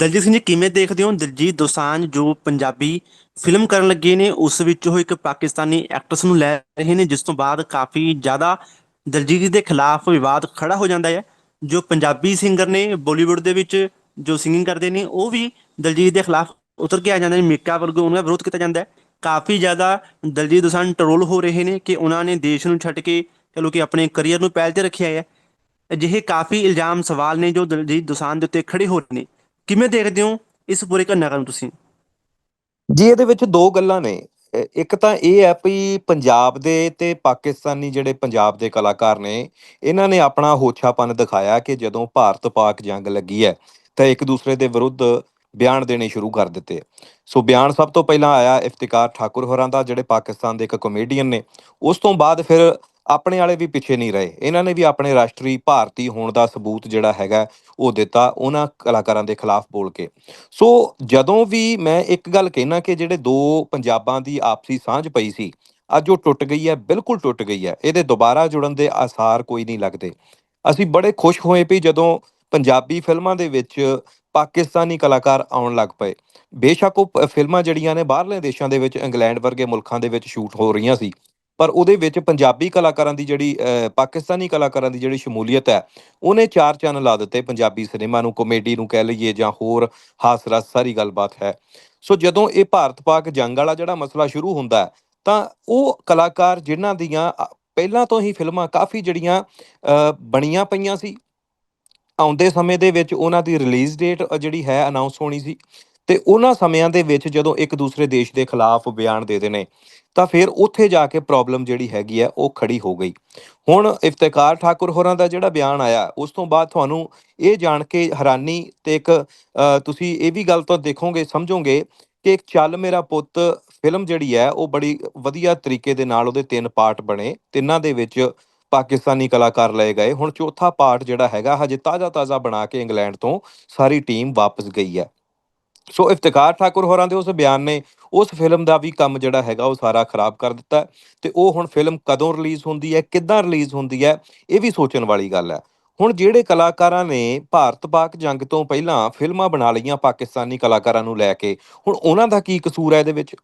ਦਲਜੀਤ ਸਿੰਘ ਜੀ, ਕਿਵੇਂ ਦੇਖਦੇ ਹੋ? ਦਿਲਜੀਤ ਦੋਸਾਂਝ ਜੋ ਪੰਜਾਬੀ ਫਿਲਮ ਕਰਨ ਲੱਗੇ ਨੇ, ਉਸ ਵਿੱਚ ਉਹ ਇੱਕ ਪਾਕਿਸਤਾਨੀ ਐਕਟਰਸ ਨੂੰ ਲੈ ਰਹੇ ਨੇ, ਜਿਸ ਤੋਂ ਬਾਅਦ ਕਾਫੀ ਜ਼ਿਆਦਾ ਦਲਜੀਤ ਦੇ ਖਿਲਾਫ ਵਿਵਾਦ ਖੜਾ ਹੋ ਜਾਂਦਾ ਹੈ। ਜੋ ਪੰਜਾਬੀ ਸਿੰਗਰ ਨੇ ਬਾਲੀਵੁੱਡ ਦੇ ਵਿੱਚ ਜੋ ਸਿੰਗਿੰਗ ਕਰਦੇ ਨੇ, ਉਹ ਵੀ ਦਲਜੀਤ ਦੇ ਖਿਲਾਫ ਉਤਰ ਕੇ ਆ ਜਾਂਦੇ ਨੇ। ਮੀਕਾ ਵਰਗੇ ਉਹਨਾਂ ਦਾ ਵਿਰੋਧ ਕੀਤਾ ਜਾਂਦਾ ਹੈ। ਕਾਫੀ ਜ਼ਿਆਦਾ ਦਲਜੀਤ ਦੋਸਾਂਝ ਟਰੋਲ ਹੋ ਰਹੇ ਨੇ ਕਿ ਉਹਨਾਂ ਨੇ ਦੇਸ਼ ਨੂੰ ਛੱਡ ਕੇ ਚਲੋ ਕਿ ਆਪਣੇ ਕਰੀਅਰ ਨੂੰ ਪਹਿਲ ਤੇ ਰੱਖਿਆ ਹੈ। ਅਜਿਹੇ ਕਾਫੀ ਇਲਜ਼ਾਮ, ਸਵਾਲ ਨੇ ਜੋ ਦਲਜੀਤ ਦੋਸਾਂਝ ਦੇ ਉੱਤੇ ਖੜੇ ਹੋ ਰਹੇ ਨੇ। ਕਿਵੇਂ ਦੇਖਦੇ ਹੋ ਇਸ ਪੂਰੇ ਘਟਨਾਕ੍ਰਮ ਨੂੰ ਤੁਸੀਂ? ਜੀ, ਇਹਦੇ ਵਿੱਚ ਦੋ ਗੱਲਾਂ ਨੇ। ਇੱਕ ਤਾਂ ਇਹ ਹੈ ਵੀ ਪੰਜਾਬ ਦੇ ਤੇ ਪਾਕਿਸਤਾਨੀ ਜਿਹੜੇ ਪੰਜਾਬ ਦੇ ਕਲਾਕਾਰ ਨੇ, ਇਹਨਾਂ ਨੇ ਆਪਣਾ ਹੋਛਾਪਨ ਦਿਖਾਇਆ ਕਿ ਜਦੋਂ ਭਾਰਤ ਪਾਕ ਜੰਗ ਲੱਗੀ ਹੈ, ਤਾਂ ਇੱਕ ਦੂਸਰੇ ਦੇ ਵਿਰੁੱਧ ਬਿਆਨ ਦੇਣੇ ਸ਼ੁਰੂ ਕਰ ਦਿੱਤੇ। ਸੋ ਬਿਆਨ ਸਭ ਤੋਂ ਪਹਿਲਾਂ ਆਇਆ ਇਫਤਿਕਾਰ ਠਾਕੁਰ ਹੋਰਾਂ ਦਾ, ਜਿਹੜੇ ਪਾਕਿਸਤਾਨ ਦੇ ਇੱਕ ਕਮੇਡੀਅਨ ਨੇ। ਉਸ ਤੋਂ ਬਾਅਦ ਫਿਰ ਆਪਣੇ ਵਾਲੇ ਵੀ ਪਿੱਛੇ ਨਹੀਂ ਰਹੇ। ਇਹਨਾਂ ਨੇ ਵੀ ਆਪਣੇ ਰਾਸ਼ਟਰੀ ਭਾਰਤੀ ਹੋਣ ਦਾ ਸਬੂਤ ਜਿਹੜਾ ਹੈਗਾ, ਉਹ ਦਿੱਤਾ ਉਹਨਾਂ ਕਲਾਕਾਰਾਂ ਦੇ ਖਿਲਾਫ ਬੋਲ ਕੇ। ਸੋ ਜਦੋਂ ਵੀ ਮੈਂ ਇੱਕ ਗੱਲ ਕਹਿਣਾ ਕਿ ਜਿਹੜੇ ਦੋ ਪੰਜਾਬਾਂ ਦੀ ਆਪਸੀ ਸਾਂਝ ਪਈ ਸੀ, ਅੱਜ ਉਹ ਟੁੱਟ ਗਈ ਹੈ, ਬਿਲਕੁਲ ਟੁੱਟ ਗਈ ਹੈ। ਇਹਦੇ ਦੁਬਾਰਾ ਜੁੜਨ ਦੇ ਆਸਾਰ ਕੋਈ ਨਹੀਂ ਲੱਗਦੇ। ਅਸੀਂ ਬੜੇ ਖੁਸ਼ ਹੋਏ ਵੀ ਜਦੋਂ ਪੰਜਾਬੀ ਫਿਲਮਾਂ ਦੇ ਵਿੱਚ ਪਾਕਿਸਤਾਨੀ ਕਲਾਕਾਰ ਆਉਣ ਲੱਗ ਪਏ। ਬੇਸ਼ੱਕ ਉਹ ਪ- ਫਿਲਮਾਂ ਜਿਹੜੀਆਂ ਨੇ ਬਾਹਰਲੇ ਦੇਸ਼ਾਂ ਦੇ ਵਿੱਚ, ਇੰਗਲੈਂਡ ਵਰਗੇ ਮੁਲਕਾਂ ਦੇ ਵਿੱਚ ਸ਼ੂਟ ਹੋ ਰਹੀਆਂ ਸੀ। ਪਰ ਉਹਦੇ ਵਿੱਚ ਪੰਜਾਬੀ ਕਲਾਕਾਰਾਂ ਦੀ ਜਿਹੜੀ ਪਾਕਿਸਤਾਨੀ ਕਲਾਕਾਰਾਂ ਦੀ ਜਿਹੜੀ ਸ਼ਮੂਲੀਅਤ ਹੈ ਉਹਨੇ ਚਾਰ ਚੰਨ ਲਾ ਦਿੱਤੇ ਪੰਜਾਬੀ ਸਿਨੇਮਾ ਨੂੰ ਕਾਮੇਡੀ ਨੂੰ ਕਹਿ ਲਈਏ ਜਾਂ ਹੋਰ ਹਾਸ ਰਸ ਸਾਰੀ ਗੱਲਬਾਤ ਹੈ। ਸੋ ਜਦੋਂ ਇਹ ਭਾਰਤ ਪਾਕ ਜੰਗ ਵਾਲਾ ਜਿਹੜਾ ਮਸਲਾ ਸ਼ੁਰੂ ਹੁੰਦਾ ਹੈ, ਤਾਂ ਉਹ ਕਲਾਕਾਰ ਜਿਨ੍ਹਾਂ ਦੀਆਂ ਪਹਿਲਾਂ ਤੋਂ ਹੀ ਫਿਲਮਾਂ ਕਾਫੀ ਜਿਹੜੀਆਂ ਬਣੀਆਂ ਪਈਆਂ ਸੀ ਆਉਂਦੇ ਸਮੇਂ ਦੇ ਵਿੱਚ ਉਹਨਾਂ ਦੀ ਰਿਲੀਜ਼ ਡੇਟ ਜਿਹੜੀ ਹੈ ਅਨਾਉਂਸ ਹੋਣੀ ਸੀ ਤੇ ਉਹਨਾਂ ਸਮਿਆਂ ਦੇ ਵਿੱਚ ਜਦੋਂ ਇੱਕ ਦੂਸਰੇ ਦੇਸ਼ ਦੇ ਖਿਲਾਫ ਬਿਆਨ ਦੇ ਦੇਣੇ ਤਾਂ ਫਿਰ ਉੱਥੇ ਜਾ ਕੇ ਪ੍ਰੋਬਲਮ ਜਿਹੜੀ ਹੈਗੀ ਹੈ, ਉਹ ਖੜੀ ਹੋ ਗਈ। ਹੁਣ ਇਫਤਿਕਾਰ ਠਾਕੁਰ ਹੋਰਾਂ ਦਾ ਜਿਹੜਾ ਬਿਆਨ ਆਇਆ, ਉਸ ਤੋਂ ਬਾਅਦ ਤੁਹਾਨੂੰ ਇਹ ਜਾਣ ਕੇ ਹੈਰਾਨੀ ਤੇ ਇੱਕ ਤੁਸੀਂ ਇਹ ਵੀ ਗੱਲ ਤਾਂ ਦੇਖੋਗੇ, ਸਮਝੋਗੇ ਕਿ ਇੱਕ ਚੱਲ ਮੇਰਾ ਪੁੱਤ ਫਿਲਮ ਜਿਹੜੀ ਹੈ, ਉਹ ਬੜੀ ਵਧੀਆ ਤਰੀਕੇ ਦੇ ਨਾਲ ਉਹਦੇ ਤਿੰਨ ਪਾਰਟ ਬਣੇ। ਤਿੰਨਾਂ ਦੇ ਵਿੱਚ ਪਾਕਿਸਤਾਨੀ ਕਲਾਕਾਰ ਲਏ ਗਏ। ਹੁਣ ਚੌਥਾ ਪਾਰਟ ਜਿਹੜਾ ਹੈਗਾ, ਹਜੇ ਤਾਜ਼ਾ ਤਾਜ਼ਾ ਬਣਾ ਕੇ ਇੰਗਲੈਂਡ ਤੋਂ ਸਾਰੀ ਟੀਮ ਵਾਪਸ ਗਈ ਹੈ। ਸੋ ਇਫਤਕਾਰ ਠਾਕੁਰ ਹੋਰਾਂ ਦੇ ਉਸ ਬਿਆਨ ਨੇ, ਉਸ ਫਿਲਮ ਦਾ ਵੀ ਕੰਮ ਜਿਹੜਾ ਹੈਗਾ ਉਹ ਸਾਰਾ ਖਰਾਬ ਕਰ ਦਿੱਤਾ ਹੈ ਤੇ ਉਹ ਹੁਣ ਫਿਲਮ ਕਦੋਂ ਰਿਲੀਜ਼ ਹੁੰਦੀ ਹੈ, ਕਿੱਦਾਂ ਰਿਲੀਜ਼ ਹੁੰਦੀ ਹੈ, ਇਹ ਵੀ ਸੋਚਣ ਵਾਲੀ ਗੱਲ ਹੈ। ਹੁਣ ਜਿਹੜੇ ਕਲਾਕਾਰਾਂ ਨੇ ਭਾਰਤ ਪਾਕ ਜੰਗ ਤੋਂ ਪਹਿਲਾਂ ਫਿਲਮਾਂ ਬਣਾ ਲਈਆਂ ਪਾਕਿਸਤਾਨੀ ਕਲਾਕਾਰਾਂ ਨੂੰ ਲੈ ਕੇ, ਹੁਣ ਉਹਨਾਂ ਦਾ ਕੀ ਕਸੂਰ ਹੈ ਇਹਦੇ ਵਿੱਚ?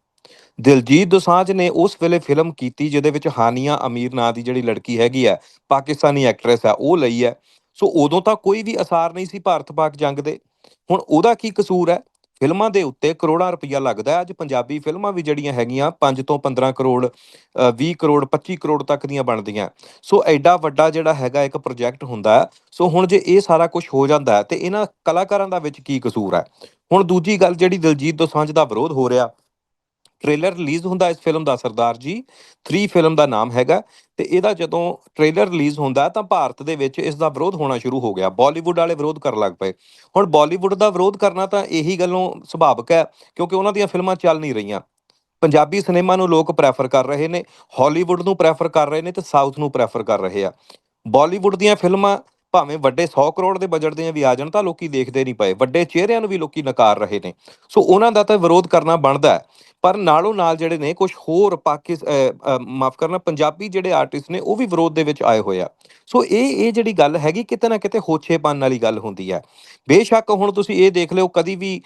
ਦਿਲਜੀਤ ਦੋਸਾਂਝ ਨੇ ਉਸ ਵੇਲੇ ਫਿਲਮ ਕੀਤੀ ਜਿਹਦੇ ਵਿੱਚ ਹਾਨੀਆ ਅਮੀਰ ਨਾਂ ਦੀ ਜਿਹੜੀ ਲੜਕੀ ਹੈਗੀ ਹੈ, ਪਾਕਿਸਤਾਨੀ ਐਕਟਰੈਸ ਹੈ, ਉਹ ਲਈ ਹੈ। ਸੋ ਉਦੋਂ ਤਾਂ ਕੋਈ ਵੀ ਅਸਾਰ ਨਹੀਂ ਸੀ ਭਾਰਤ ਪਾਕ ਜੰਗ ਦੇ। ਹੁਣ ਉਹਦਾ ਕੀ ਕਸੂਰ ਹੈ? ਫਿਲਮਾਂ ਦੇ ਉੱਤੇ ਕਰੋੜਾਂ ਰੁਪਈਆ ਲੱਗਦਾ ਅੱਜ ਪੰਜਾਬੀ ਫਿਲਮਾਂ ਵੀ ਜਿਹੜੀਆਂ ਹੈਗੀਆਂ 5 ਤੋਂ 15 ਕਰੋੜ ਅ, 20 ਕਰੋੜ 25 ਕਰੋੜ ਤੱਕ ਦੀਆਂ ਬਣਦੀਆਂ। ਸੋ ਐਡਾ ਵੱਡਾ ਜਿਹੜਾ ਹੈਗਾ ਇੱਕ ਪ੍ਰੋਜੈਕਟ ਹੁੰਦਾ ਹੈ। ਸੋ ਹੁਣ ਜੇ ਇਹ ਸਾਰਾ ਕੁਝ ਹੋ ਜਾਂਦਾ ਹੈ ਤੇ ਇਹਨਾਂ ਕਲਾਕਾਰਾਂ ਦਾ ਵਿੱਚ ਕੀ ਕਸੂਰ ਹੈ? ਹੁਣ ਦੂਜੀ ਗੱਲ ਜਿਹੜੀ ਦਿਲਜੀਤ ਦੋਸਾਂਝ ਦਾ ਵਿਰੋਧ ਹੋ ਰਿਹਾ ਟ੍ਰੇਲਰ ਰਿਲੀਜ਼ ਹੁੰਦਾ ਇਸ ਫਿਲਮ ਦਾ, ਸਰਦਾਰ ਜੀ। 3 ਫਿਲਮ ਦਾ ਨਾਮ ਹੈਗਾ ਤੇ ਇਹਦਾ ਜਦੋਂ ਟ੍ਰੇਲਰ ਰਿਲੀਜ਼ ਹੁੰਦਾ ਤਾਂ ਭਾਰਤ ਦੇ ਵਿੱਚ ਇਸ ਦਾ ਵਿਰੋਧ ਹੋਣਾ ਸ਼ੁਰੂ ਹੋ ਗਿਆ। ਬਾਲੀਵੁੱਡ ਵਾਲੇ ਵਿਰੋਧ ਕਰਨ ਲੱਗ ਪਏ। ਹੁਣ ਬਾਲੀਵੁੱਡ ਦਾ ਵਿਰੋਧ ਕਰਨਾ ਤਾਂ ਇਹੀ ਗੱਲੋਂ ਸੁਭਾਵਿਕ ਹੈ, ਕਿਉਂਕਿ ਉਹਨਾਂ ਦੀਆਂ ਫਿਲਮਾਂ ਚੱਲ ਨਹੀਂ ਰਹੀਆਂ। ਪੰਜਾਬੀ ਸਿਨੇਮਾ ਨੂੰ ਲੋਕ ਪ੍ਰੈਫਰ ਕਰ ਰਹੇ ਨੇ ਹਾਲੀਵੁੱਡ ਨੂੰ ਪ੍ਰੈਫਰ ਕਰ ਰਹੇ ਨੇ ਤੇ ਸਾਊਥ ਨੂੰ ਪ੍ਰੈਫਰ ਕਰ ਰਹੇ ਆ। ਬਾਲੀਵੁੱਡ ਦੀਆਂ ਫਿਲਮਾਂ ਭਾਵੇਂ ਵੱਡੇ 100 ਕਰੋੜ ਦੇ ਬਜਟ ਦੀਆਂ ਵੀ ਆ ਜਾਣ ਤਾਂ ਲੋਕੀ ਦੇਖਦੇ ਨਹੀਂ ਪਏ। ਵੱਡੇ ਚਿਹਰਿਆਂ ਨੂੰ ਵੀ ਲੋਕੀ ਨਕਾਰ ਰਹੇ ਨੇ। ਸੋ ਉਹਨਾਂ ਦਾ ਤਾਂ ਵਿਰੋਧ ਕਰਨਾ ਬਣਦਾ ਹੈ। ਪਰ ਨਾਲੋਂ ਨਾਲ ਜਿਹੜੇ ਨੇ ਕੁਝ ਹੋਰ ਪਾਕਿਸ ਮਾਫ ਕਰਨਾ, ਪੰਜਾਬੀ ਜਿਹੜੇ ਆਰਟਿਸਟ ਨੇ, ਉਹ ਵੀ ਵਿਰੋਧ ਦੇ ਵਿੱਚ ਆਏ ਹੋਏ ਆ। ਸੋ ਇਹ ਇਹ ਜਿਹੜੀ ਗੱਲ ਹੈਗੀ, ਕਿਤੇ ਨਾ ਕਿਤੇ ਹੋਛੇਪਨ ਵਾਲੀ ਗੱਲ ਹੁੰਦੀ ਹੈ। ਬੇਸ਼ੱਕ ਹੁਣ ਤੁਸੀਂ ਇਹ ਦੇਖ ਲਿਓ, ਕਦੀ ਵੀ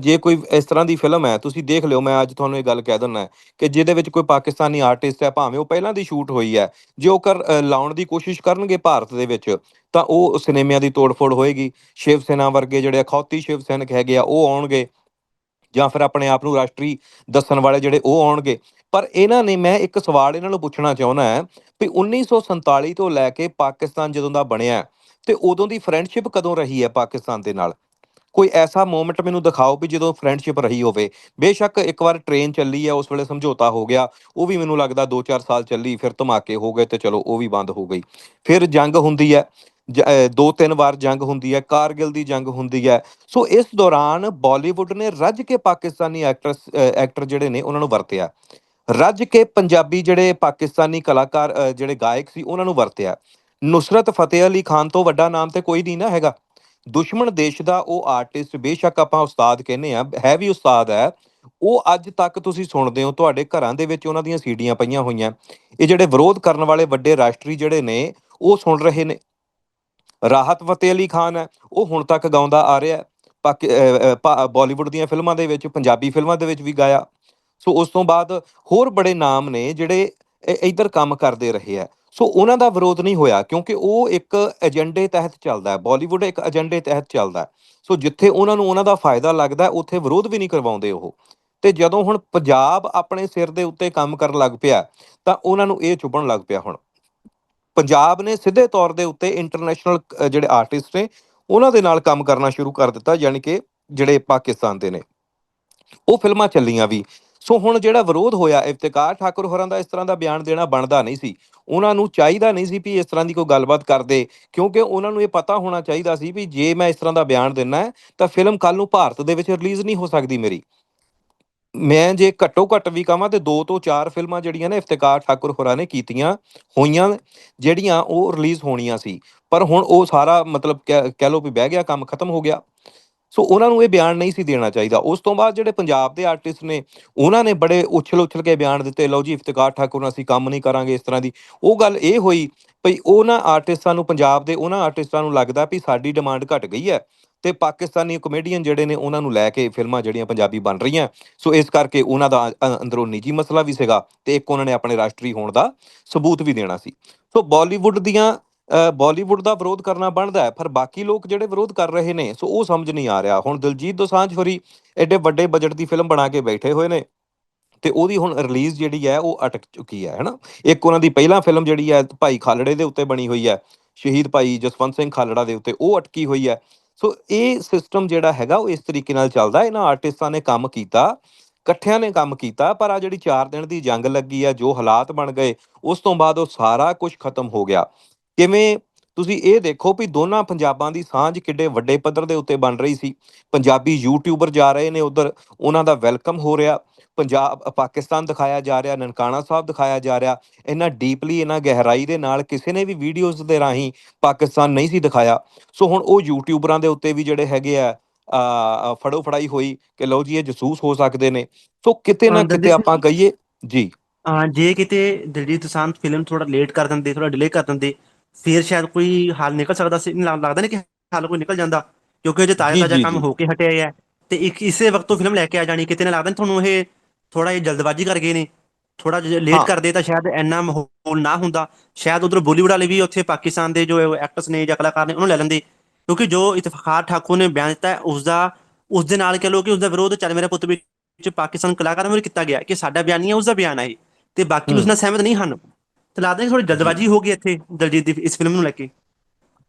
ਜੇ ਕੋਈ ਇਸ ਤਰ੍ਹਾਂ ਦੀ ਫਿਲਮ ਹੈ, ਤੁਸੀਂ ਦੇਖ ਲਿਓ, ਮੈਂ ਅੱਜ ਤੁਹਾਨੂੰ ਇਹ ਗੱਲ ਕਹਿ ਦਿੰਦਾ ਕਿ ਜਿਹਦੇ ਵਿੱਚ ਕੋਈ ਪਾਕਿਸਤਾਨੀ ਆਰਟਿਸਟ ਹੈ, ਭਾਵੇਂ ਉਹ ਪਹਿਲਾਂ ਦੀ ਸ਼ੂਟ ਹੋਈ ਹੈ, ਜੇ ਉਹ ਕਰ ਲਾਉਣ ਦੀ ਕੋਸ਼ਿਸ਼ ਕਰਨਗੇ ਭਾਰਤ ਦੇ ਵਿੱਚ, ਤਾਂ ਉਹ ਸਿਨੇਮਿਆਂ ਦੀ ਤੋੜਫੋੜ ਹੋਏਗੀ। ਸ਼ਿਵ ਸੈਨਾ ਵਰਗੇ ਜਿਹੜੇ ਅਖੌਤੀ ਸ਼ਿਵ ਸੈਨਿਕ ਹੈਗੇ ਆ, ਉਹ ਆਉਣਗੇ। ਜਾਂ ਫਿਰ ਆਪਣੇ ਆਪ ਨੂੰ ਰਾਸ਼ਟਰੀ ਦੱਸਣ ਵਾਲੇ ਜਿਹੜੇ ਉਹ ਆਉਣਗੇ। ਪਰ ਇਹਨਾਂ ਨੇ ਮੈਂ ਇੱਕ ਸਵਾਲ ਇਹਨਾਂ ਨੂੰ ਪੁੱਛਣਾ ਚਾਹੁੰਦਾ ਹੈ ਵੀ 1947 ਤੋਂ ਲੈ ਕੇ ਪਾਕਿਸਤਾਨ ਜਦੋਂ ਦਾ ਬਣਿਆ ਹੈ, ਤੇ ਉਦੋਂ ਦੀ ਫਰੈਂਡਸ਼ਿਪ ਕਦੋਂ ਰਹੀ ਹੈ ਪਾਕਿਸਤਾਨ ਦੇ ਨਾਲ? ਕੋਈ ਐਸਾ ਮੂਮੈਂਟ ਮੈਨੂੰ ਦਿਖਾਓ ਵੀ ਜਦੋਂ ਫਰੈਂਡਸ਼ਿਪ ਰਹੀ ਹੋਵੇ। ਬੇਸ਼ੱਕ ਇੱਕ ਵਾਰ ਟ੍ਰੇਨ ਚੱਲੀ ਹੈ ਉਸ ਵੇਲੇ ਸਮਝੌਤਾ ਹੋ ਗਿਆ ਉਹ ਵੀ ਮੈਨੂੰ ਲੱਗਦਾ 2-4 ਸਾਲ ਚੱਲੀ ਫਿਰ ਧਮਾਕੇ ਹੋ ਗਏ ਤੇ ਚਲੋ ਉਹ ਵੀ ਬੰਦ ਹੋ ਗਈ। ਫਿਰ ਜੰਗ ਹੁੰਦੀ ਹੈ ਦੋ ਤਿੰਨ ਵਾਰ ਜੰਗ ਹੁੰਦੀ ਹੈ, ਕਾਰਗਿਲ ਦੀ ਜੰਗ ਹੁੰਦੀ ਹੈ। ਸੋ ਇਸ ਦੌਰਾਨ ਬਾਲੀਵੁੱਡ ਨੇ ਰੱਜ ਕੇ ਪਾਕਿਸਤਾਨੀ ਐਕਟਰਸ ਐਕਟਰ ਜਿਹੜੇ ਨੇ ਉਹਨਾਂ ਨੂੰ ਵਰਤਿਆ। ਰੱਜ ਕੇ ਪੰਜਾਬੀ ਜਿਹੜੇ ਪਾਕਿਸਤਾਨੀ ਕਲਾਕਾਰ ਜਿਹੜੇ ਗਾਇਕ ਸੀ ਉਹਨਾਂ ਨੂੰ ਵਰਤਿਆ। ਨੁਸਰਤ ਫਤਿਹ ਅਲੀ ਖਾਨ ਤੋਂ ਵੱਡਾ ਨਾਮ ਤੇ ਕੋਈ ਨਹੀਂ ਨਾ ਹੈਗਾ। ਦੁਸ਼ਮਣ ਦੇਸ਼ ਦਾ ਉਹ ਆਰਟਿਸਟ ਬੇਸ਼ੱਕ ਆਪਾਂ ਉਸਤਾਦ ਕਹਿੰਦੇ ਆ ਹੈ ਵੀ ਉਸਤਾਦ ਹੈ। ਉਹ ਅੱਜ ਤੱਕ ਤੁਸੀਂ ਸੁਣਦੇ ਹੋ, ਤੁਹਾਡੇ ਘਰਾਂ ਦੇ ਵਿੱਚ ਉਹਨਾਂ ਦੀਆਂ ਸੀਡੀਆਂ ਪਈਆਂ ਹੋਈਆਂ। ਇਹ ਜਿਹੜੇ ਵਿਰੋਧ ਕਰਨ ਵਾਲੇ ਵੱਡੇ ਰਾਸ਼ਟਰੀ ਜਿਹੜੇ ਨੇ, ਉਹ ਸੁਣ ਰਹੇ ਨੇ। ਰਾਹਤ ਫਤਿਹ ਅਲੀ ਖਾਨ ਹੈ ਉਹ ਹੁਣ ਤੱਕ ਗਾਉਂਦਾ ਆ ਰਿਹਾ ਪਾਕਿ ਅ, ਬਾਲੀਵੁੱਡ ਦੀਆਂ ਫਿਲਮਾਂ ਦੇ ਵਿੱਚ ਪੰਜਾਬੀ ਫਿਲਮਾਂ ਦੇ ਵਿੱਚ ਵੀ ਗਾਇਆ। ਸੋ ਉਸ ਤੋਂ ਬਾਅਦ ਹੋਰ ਬੜੇ ਨਾਮ ਨੇ ਜਿਹੜੇ ਇ- ਇੱਧਰ ਕੰਮ ਕਰਦੇ ਰਹੇ ਆ ਸੋ ਉਹਨਾਂ ਦਾ ਵਿਰੋਧ ਨਹੀਂ ਹੋਇਆ ਕਿਉਂਕਿ ਉਹ ਇੱਕ ਏਜੰਡੇ ਤਹਿਤ ਚੱਲਦਾ ਹੈ। ਬਾਲੀਵੁੱਡ ਇੱਕ ਏਜੰਡੇ ਤਹਿਤ ਚੱਲਦਾ ਸੋ ਜਿੱਥੇ ਉਹਨਾਂ ਨੂੰ ਉਹਨਾਂ ਦਾ ਫਾਇਦਾ ਲੱਗਦਾ ਉੱਥੇ ਵਿਰੋਧ ਵੀ ਨਹੀਂ ਕਰਵਾਉਂਦੇ ਉਹ। ਤੇ ਜਦੋਂ ਹੁਣ ਪੰਜਾਬ ਆਪਣੇ ਸਿਰ ਦੇ ਉੱਤੇ ਕੰਮ ਕਰਨ ਲੱਗ ਪਿਆ ਤਾਂ ਉਹਨਾਂ ਨੂੰ ਇਹ ਚੁਭਣ ਲੱਗ ਪਿਆ ਹੁਣ। ਪੰਜਾਬ ਨੇ ਸਿੱਧੇ ਤੌਰ ਦੇ ਉੱਤੇ ਇੰਟਰਨੈਸ਼ਨਲ ਜਿਹੜੇ ਆਰਟਿਸਟ ਨੇ, ਉਹਨਾਂ ਦੇ ਨਾਲ ਕੰਮ ਕਰਨਾ ਸ਼ੁਰੂ ਕਰ ਦਿੱਤਾ, ਯਾਨੀ ਕਿ ਜਿਹੜੇ ਪਾਕਿਸਤਾਨ ਦੇ ਨੇ। ਉਹ ਫਿਲਮਾਂ ਚੱਲੀਆਂ ਵੀ। ਸੋ ਹੁਣ ਜਿਹੜਾ ਵਿਰੋਧ ਹੋਇਆ, ਇਫਤਕਾਰ ਠਾਕੁਰ ਹੋਰਾਂ ਦਾ ਇਸ ਤਰ੍ਹਾਂ ਦਾ ਬਿਆਨ ਦੇਣਾ ਬਣਦਾ ਨਹੀਂ ਸੀ। ਉਹਨਾਂ ਨੂੰ ਚਾਹੀਦਾ ਨਹੀਂ ਸੀ ਵੀ ਇਸ ਤਰ੍ਹਾਂ ਦੀ ਕੋਈ ਗੱਲਬਾਤ ਕਰਦੇ, ਕਿਉਂਕਿ ਉਹਨਾਂ ਨੂੰ ਇਹ ਪਤਾ ਹੋਣਾ ਚਾਹੀਦਾ ਸੀ ਵੀ ਜੇ ਮੈਂ ਇਸ ਤਰ੍ਹਾਂ ਦਾ ਬਿਆਨ ਦਿੰਨਾ, ਤਾਂ ਫਿਲਮ ਕੱਲ ਨੂੰ ਭਾਰਤ ਦੇ ਵਿੱਚ ਰਿਲੀਜ਼ ਨਹੀਂ ਹੋ ਸਕਦੀ ਮੇਰੀ। ਮੈਂ ਜੇ ਘੱਟੋ ਘੱਟ ਵੀ ਕਹਾਂ ਤੇ ਦੋ ਤੋਂ ਚਾਰ ਫਿਲਮਾਂ ਜਿਹੜੀਆਂ ਨੇ ਇਫਤਕਾਰ ਠਾਕੁਰ ਹੋਰਾਂ ਨੇ ਕੀਤੀਆਂ, ਹੋਈਆਂ ਜਿਹੜੀਆਂ ਉਹ ਰਿਲੀਜ਼ ਹੋਣੀਆਂ ਸੀ। ਪਰ ਹੁਣ ਉਹ ਸਾਰਾ ਮਤਲਬ ਕਹਿ ਕਹਿ ਲਓ ਵੀ ਬਹਿ ਗਿਆ, ਕੰਮ ਖਤਮ ਹੋ ਗਿਆ। ਸੋ ਉਹਨਾਂ ਨੂੰ ਇਹ ਬਿਆਨ ਨਹੀਂ ਸੀ ਦੇਣਾ ਚਾਹੀਦਾ। ਉਸ ਤੋਂ ਬਾਅਦ ਜਿਹੜੇ ਪੰਜਾਬ ਦੇ ਆਰਟਿਸਟ ਨੇ, ਉਹਨਾਂ ਨੇ ਬੜੇ ਉਛਲ ਉਛਲ ਕੇ ਬਿਆਨ ਦਿੱਤੇ, ਲਓ ਜੀ ਇਫਤਿਕਾਰ ਠਾਕੁਰ ਨਾਲ ਅਸੀਂ ਕੰਮ ਨਹੀਂ ਕਰਾਂਗੇ ਇਸ ਤਰ੍ਹਾਂ ਦੀ। ਉਹ ਗੱਲ ਇਹ ਹੋਈ ਭਈ ਉਹਨਾਂ ਆਰਟਿਸਟਾਂ ਨੂੰ, ਪੰਜਾਬ ਦੇ ਉਹਨਾਂ ਆਰਟਿਸਟਾਂ ਨੂੰ ਲੱਗਦਾ ਵੀ ਸਾਡੀ ਡਿਮਾਂਡ ਘਟ ਗਈ ਹੈ। ਤੇ ਪਾਕਿਸਤਾਨੀ ਕਮੇਡੀਅਨ ਜਿਹੜੇ ਨੇ ਉਹਨਾਂ ਨੂੰ ਲੈ ਕੇ ਫਿਲਮਾਂ ਜਿਹੜੀਆਂ ਪੰਜਾਬੀ ਬਣ ਰਹੀਆਂ। ਸੋ ਇਸ ਕਰਕੇ ਉਹਨਾਂ ਦਾ ਅੰਦਰੋਂ ਨਿੱਜੀ ਮਸਲਾ ਵੀ ਸੀਗਾ ਤੇ ਇੱਕ ਉਹਨਾਂ ਨੇ ਆਪਣੇ ਰਾਸ਼ਟਰੀ ਹੋਣ ਦਾ ਸਬੂਤ ਵੀ ਦੇਣਾ ਸੀ। ਸੋ ਬਾਲੀਵੁੱਡ ਦੀਆਂ ਅ, ਬਾਲੀਵੁੱਡ ਦਾ ਵਿਰੋਧ ਕਰਨਾ ਬਣਦਾ ਹੈ ਪਰ ਬਾਕੀ ਲੋਕ ਜਿਹੜੇ ਵਿਰੋਧ ਕਰ ਰਹੇ ਨੇ ਸੋ ਉਹ ਸਮਝ ਨਹੀਂ ਆ ਰਿਹਾ। ਹੁਣ ਦਿਲਜੀਤ ਦੋਸਾਂਝ ਹੋਰੀ ਐਡੇ ਵੱਡੇ ਬਜਟ ਦੀ ਫਿਲਮ ਬਣਾ ਕੇ ਬੈਠੇ ਹੋਏ ਨੇ ਤੇ ਉਹਦੀ ਹੁਣ ਰਿਲੀਜ਼ ਜਿਹੜੀ ਹੈ ਉਹ ਅਟਕ ਚੁੱਕੀ ਹੈ ਹੈਨਾ? ਇੱਕ ਉਹਨਾਂ ਦੀ ਪਹਿਲਾਂ ਫਿਲਮ ਜਿਹੜੀ ਹੈ ਭਾਈ ਖਾਲੜੇ ਦੇ ਉੱਤੇ ਬਣੀ ਹੋਈ ਹੈ ਸ਼ਹੀਦ ਭਾਈ ਜਸਵੰਤ ਸਿੰਘ ਖਾਲੜਾ ਦੇ ਉੱਤੇ ਉਹ ਅਟਕੀ ਹੋਈ ਹੈ। ਸੋ ਇਹ ਸਿਸਟਮ ਜਿਹੜਾ ਹੈਗਾ ਉਹ ਇਸ ਤਰੀਕੇ ਨਾਲ ਚੱਲਦਾ। ਇਹਨਾਂ ਆਰਟਿਸਟਾਂ ਨੇ ਕੰਮ ਕੀਤਾ, ਇਕੱਠਿਆਂ ਨੇ ਕੰਮ ਕੀਤਾ, ਪਰ ਆ ਜਿਹੜੀ 4 ਦਿਨ ਦੀ ਜੰਗ ਲੱਗੀ ਆ, ਜੋ ਹਾਲਾਤ ਬਣ ਗਏ, ਉਸ ਤੋਂ ਬਾਅਦ ਉਹ ਸਾਰਾ ਕੁਝ ਖਤਮ ਹੋ ਗਿਆ। ਕਿਵੇਂ ਤੁਸੀਂ ਇਹ ਦੇਖੋ ਵੀ ਦੋਨਾਂ ਪੰਜਾਬਾਂ ਦੀ ਸਾਂਝ ਕਿੱਡੇ ਵੱਡੇ ਪੱਧਰ ਦੇ ਉੱਤੇ ਬਣ ਰਹੀ ਸੀ। ਪੰਜਾਬੀ ਯੂਟਿਊਬਰ ਜਾ ਰਹੇ ਨੇ ਉਧਰ, ਉਹਨਾਂ ਦਾ ਵੈਲਕਮ ਹੋ ਰਿਹਾ। ਪੰਜਾਬ ਪਾਕਿਸਤਾਨ ਦਿਖਾਇਆ ਜਾ ਰਿਹਾ ਨਨਕਾਣਾ ਸਾਹਿਬ ਦਿਖਾਇਆ ਜਾ ਰਿਹਾ ਇੰਨਾ ਡੀਪਲੀ ਇੰਨਾ ਗਹਿਰਾਈ ਦੇ ਨਾਲ ਕਿਸੇ ਨੇ ਵੀ ਵੀਡੀਓਜ਼ ਦੇ ਰਾਹੀਂ ਪਾਕਿਸਤਾਨ ਨਹੀਂ ਸੀ ਦਿਖਾਇਆ। ਸੋ ਹੁਣ ਉਹ ਯੂਟਿਊਬਰਾਂ ਦੇ ਉੱਤੇ ਵੀ ਜਿਹੜੇ ਹੈਗੇ ਆ ਫੜੋ ਫੜਾਈ ਹੋਈ ਕਿ ਲਓ ਜੀ ਇਹ ਜਸੂਸ ਹੋ ਸਕਦੇ ਨੇ। ਸੋ ਕਿਤੇ ਨਾ ਕਿਤੇ ਆਪਾਂ ਕਹੀਏ ਜੀ। ਹਾਂ ਜੇ ਕਿਤੇ ਦਿਲਜੀਤ ਦੋਸਾਂਝ ਫਿਲਮ ਥੋੜਾ ਲੇਟ ਕਰ ਦਿੰਦੇ ਥੋੜਾ ਡਿਲੇ ਕਰ ਦਿੰਦੇ ਫਿਰ ਸ਼ਾਇਦ ਕੋਈ ਹੱਲ ਨਿਕਲ ਸਕਦਾ ਸੀ। ਲੱਗਦਾ ਨਹੀਂ ਕਿ ਹੱਲ ਕੋਈ ਨਿਕਲ ਜਾਂਦਾ ਕਿਉਂਕਿ ਜੇ ਤਾਜ਼ਾ ਤਾਜ਼ਾ ਕੰਮ। ਹੋ ਕੇ ਹਟਿਆ ਹੈ ਤੇ ਇੱਕ ਇਸੇ ਵਕਤੋਂ ਫਿਲਮ ਲੈ ਕੇ ਆ ਜਾਣੀ ਕਿਤੇ ਨਾ ਲੱਗਦਾ ਤੁਹਾਨੂੰ ਇਹ ਥੋੜਾ ਜਿਹਾ ਜਲਦਬਾਜ਼ੀ ਕਰ ਗਏ ਨੇ ਥੋੜਾ ਜਿਹਾ ਲੇਟ। ਕਰਦੇ ਤਾਂ ਸ਼ਾਇਦ ਇੰਨਾ ਮਾਹੌਲ ਨਾ ਹੁੰਦਾ ਸ਼ਾਇਦ ਉਧਰ ਬਾਲੀਵੁੱਡ ਵਾਲੇ ਵੀ ਉੱਥੇ ਪਾਕਿਸਤਾਨ ਦੇ ਜੋ ਐਕਟਰਸ ਨੇ ਜਾਂ ਕਲਾਕਾਰ ਨੇ ਉਹਨੂੰ ਲੈ ਲੈਂਦੇ ਕਿਉਂਕਿ ਜੋ ਇਤਫਾਕਾਰ ਠਾਕੁਰ ਨੇ ਬਿਆਨ ਦਿੱਤਾ ਉਸ ਦਾ ਉਸ ਦੇ ਨਾਲ ਕਹ ਲੋ ਕਿ ਉਸ ਦਾ ਵਿਰੋਧ ਚੱਲ ਮੇਰੇ ਪੁੱਤ ਵਿੱਚ ਪਾਕਿਸਤਾਨ ਕਲਾਕਾਰਾਂ ਵੱਲੋਂ ਕੀਤਾ ਗਿਆ ਕਿ ਸਾਡਾ ਬਿਆਨ ਨਹੀਂ ਹੈ ਉਸ ਦਾ ਬਿਆਨ ਹੈ ਤੇ ਬਾਕੀ। ਉਸ ਨਾਲ ਸਹਿਮਤ ਨਹੀਂ ਹਨ ਤੇ ਲੱਗਦਾ ਕਿ ਥੋੜੀ ਜਲਦਬਾਜ਼ੀ ਹੋ ਗਈ ਇੱਥੇ ਦਲਜੀਤ ਦੀ ਇਸ ਫਿਲਮ ਨੂੰ ਲੈ ਕੇ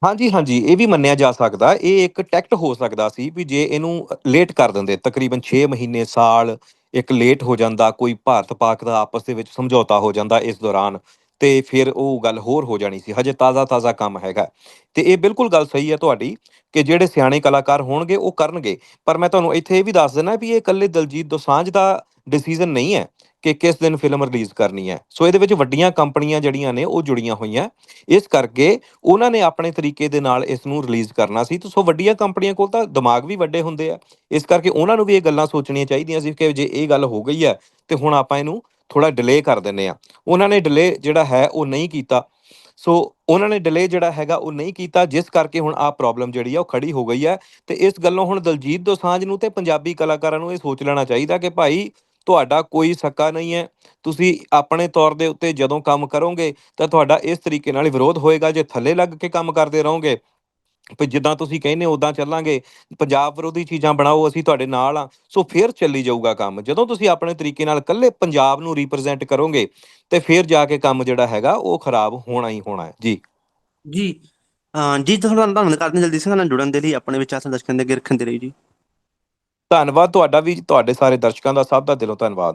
ਹਾਂਜੀ ਹਾਂਜੀ ਇਹ ਵੀ ਮੰਨਿਆ ਜਾ ਸਕਦਾ ਇਹ ਇੱਕ ਟੈਕਟ ਹੋ ਸਕਦਾ ਸੀ ਵੀ ਜੇ ਇਹਨੂੰ ਲੇਟ ਕਰ ਦਿੰਦੇ ਤਕਰੀਬਨ 6 ਮਹੀਨੇ ਸਾਲ ਇੱਕ ਲੇਟ ਹੋ ਜਾਂਦਾ, ਕੋਈ ਭਾਰਤ ਪਾਕ ਦਾ ਆਪਸ ਦੇ ਵਿੱਚ ਸਮਝੌਤਾ ਹੋ ਜਾਂਦਾ ਇਸ ਦੌਰਾਨ, ਤੇ ਫਿਰ ਉਹ ਗੱਲ ਹੋਰ ਹੋ ਜਾਣੀ ਸੀ, ਹਜੇ ਤਾਜ਼ਾ ਤਾਜ਼ਾ ਕੰਮ ਹੈਗਾ। ਤੇ ਇਹ ਬਿਲਕੁਲ ਗੱਲ ਸਹੀ ਹੈ ਤੁਹਾਡੀ ਕਿ ਜਿਹੜੇ ਸਿਆਣੇ ਕਲਾਕਾਰ ਹੋਣਗੇ ਉਹ ਕਰਨਗੇ, ਪਰ ਮੈਂ ਤੁਹਾਨੂੰ ਇੱਥੇ ਇਹ ਵੀ ਦੱਸ ਦਿੰਦਾ ਵੀ ਇਹ ਇਕੱਲੇ ਦਲਜੀਤ ਦੋਸਾਂਝ ਦਾ ਡਿਸੀਜਨ ਨਹੀਂ ਹੈ। ਕਿ ਕਿਸ ਦਿਨ ਫਿਲਮ ਰਿਲੀਜ਼ ਕਰਨੀ ਹੈ। ਸੋ ਇਹਦੇ ਵਿੱਚ ਵੱਡੀਆਂ ਕੰਪਨੀਆਂ ਜਿਹੜੀਆਂ ਨੇ, ਉਹ ਜੁੜੀਆਂ ਹੋਈਆਂ। ਇਸ ਕਰਕੇ ਉਹਨਾਂ ਨੇ ਆਪਣੇ ਤਰੀਕੇ ਦੇ ਨਾਲ ਇਸ ਨੂੰ ਰਿਲੀਜ਼ ਕਰਨਾ ਸੀ। ਸੋ ਵੱਡੀਆਂ ਕੰਪਨੀਆਂ ਕੋਲ ਤਾਂ ਦਿਮਾਗ ਵੀ ਵੱਡੇ ਹੁੰਦੇ ਆ। ਇਸ ਕਰਕੇ ਉਹਨਾਂ ਨੂੰ ਵੀ ਇਹ ਗੱਲਾਂ ਸੋਚਣੀਆਂ ਚਾਹੀਦੀਆਂ ਸੀ ਕਿ ਜੇ ਇਹ ਗੱਲ ਹੋ ਗਈ ਹੈ, ਤੇ ਹੁਣ ਆਪਾਂ ਇਹਨੂੰ ਥੋੜਾ ਡਿਲੇ ਕਰ ਦਿੰਨੇ ਆ ਉਹਨਾਂ ਨੇ ਡਿਲੇ ਜਿਹੜਾ ਹੈ, ਉਹ ਨਹੀਂ ਕੀਤਾ। ਸੋ ਉਹਨਾਂ ਨੇ ਡਿਲੇ ਜਿਹੜਾ ਹੈਗਾ, ਉਹ ਨਹੀਂ ਕੀਤਾ, ਜਿਸ ਕਰਕੇ ਹੁਣ ਆਹ ਪ੍ਰੋਬਲਮ ਜਿਹੜੀ ਆ, ਉਹ ਖੜੀ ਹੋ ਗਈ ਹੈ। ਤੇ ਇਸ ਗੱਲੋਂ ਹੁਣ ਦਲਜੀਤ ਦੋਸਾਂਝ ਨੂੰ ਤੇ ਪੰਜਾਬੀ ਕਲਾਕਾਰਾਂ ਨੂੰ ਇਹ ਸੋਚ ਲੈਣਾ ਚਾਹੀਦਾ ਕਿ ਭਾਈ ਤੁਹਾਡਾ ਕੋਈ ਸੱਕਾ ਨਹੀਂ ਹੈ। ਤੁਸੀਂ ਆਪਣੇ ਤੌਰ ਦੇ ਉੱਤੇ ਜਦੋਂ ਕੰਮ ਕਰੋਗੇ, ਤਾਂ ਤੁਹਾਡਾ ਇਸ ਤਰੀਕੇ ਨਾਲ ਵਿਰੋਧ ਹੋਏਗਾ, ਜੇ ਥੱਲੇ ਲੱਗ ਕੇ ਕੰਮ ਕਰਦੇ ਰਹੋਗੇ। ਵੀ ਜਿੱਦਾਂ ਤੁਸੀਂ ਕਹਿੰਦੇ ਉਦਾਂ ਚੱਲਾਂਗੇ। ਪੰਜਾਬ ਵਿਰੋਧੀ ਚੀਜ਼ਾਂ ਬਣਾਓ, ਅਸੀਂ ਤੁਹਾਡੇ ਨਾਲ ਆ ਸੋ ਫਿਰ ਚੱਲੀ ਜਾਊਗਾ ਕੰਮ। ਜਦੋਂ ਤੁਸੀਂ ਆਪਣੇ ਤਰੀਕੇ ਨਾਲ ਇਕੱਲੇ ਪੰਜਾਬ ਨੂੰ ਰਿਪਰੈਜ਼ੈਂਟ ਕਰੋਗੇ, ਤੇ ਫਿਰ ਜਾ ਕੇ ਕੰਮ ਜਿਹੜਾ ਹੈਗਾ, ਉਹ ਖਰਾਬ ਹੋਣਾ ਹੀ ਹੋਣਾ ਹੈ। ਜੀ। ਜੀ। ਅਹ ਜੀ, ਤੁਹਾਨੂੰ ਧੰਨਵਾਦ ਕਰਦੇ ਹਾਂ ਜਲਦੀ ਸੇ ਨਾਲ ਜੁੜਨ ਦੇ ਲਈ, ਆਪਣੇ ਵਿਚਾਰ ਸੰਦਰਸ਼ਕਾਂ ਦੇ ਅੱਗੇ ਰੱਖਣ ਦੇ ਲਈ, ਜੀ। ਧੰਨਵਾਦ ਤੁਹਾਡਾ ਵੀ ਤੁਹਾਡੇ ਸਾਰੇ ਦਰਸ਼ਕਾਂ ਦਾ ਸਭ ਦਾ ਦਿਲੋਂ ਧੰਨਵਾਦ।